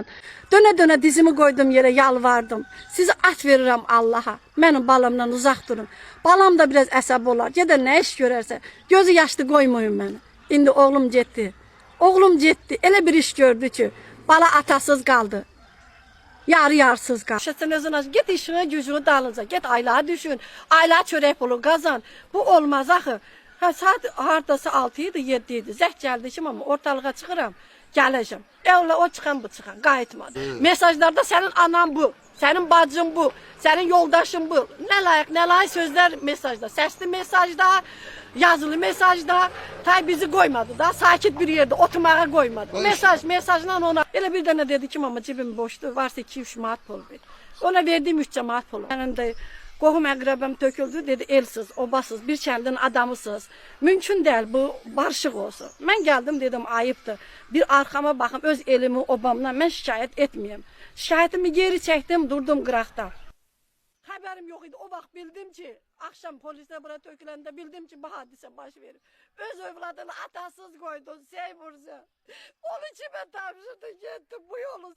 ondan. Döne döne dizimi koydum yere yalvardım. Sizi at verirəm Allaha. Mənim balamdan uzaq durun. Balam da biraz əsəb olar. Gedər nə iş görərsə. Gözü yaşlı qoymayın məni. İndi oğlum getdi. Oğlum getdi. Elə bir iş gördü ki, bala atasız qaldı. Yarı yarsız kal. Şəsən özünə git işine gücünü dalınca. Git aylığa düşün. Aylığa çörək pulu qazan. Bu olmaz axı. Ha saat hardasa 6 idi, 7 idi. Zəh gəldi ki, amma ortalığa çıxıram. Gələcəm. Evlə o çıxan bu çıxan. Qayıtmadı. Mesajlarda sənin anan bu. Sənin bacın bu. Sənin yoldaşın bu. Nə layiq, nə layiq sözlər mesajda. Səsli mesajda, yazılı mesajda. Tay bizi qoymadı da. Sakit bir yerdə oturmağa qoymadı. Mesaj, mesajla ona. Elə bir dənə dedi ki, mama cibim boşdur. Varsa 2-3 manat pul ver. Ona verdim 3 manat pulu. Mənim də qohum əqrəbəm töküldü. Dedi elsiz, obasız, bir kəndin adamısınız. Mümkün deyil bu barışıq olsun. Mən gəldim dedim ayıbdır. Bir arxama baxım öz elimi, obamla mən şikayət etməyim. Şikayətimi geri çəkdim, durdum qıraqda. Xəbərim yox idi. O vaxt bildim ki, axşam polislər bura töküləndə bildim ki, bu hadisə baş verir. Öz övladını atasız qoydu, Seymurcu. Onu kimə tapşırdı, getdi bu yolu.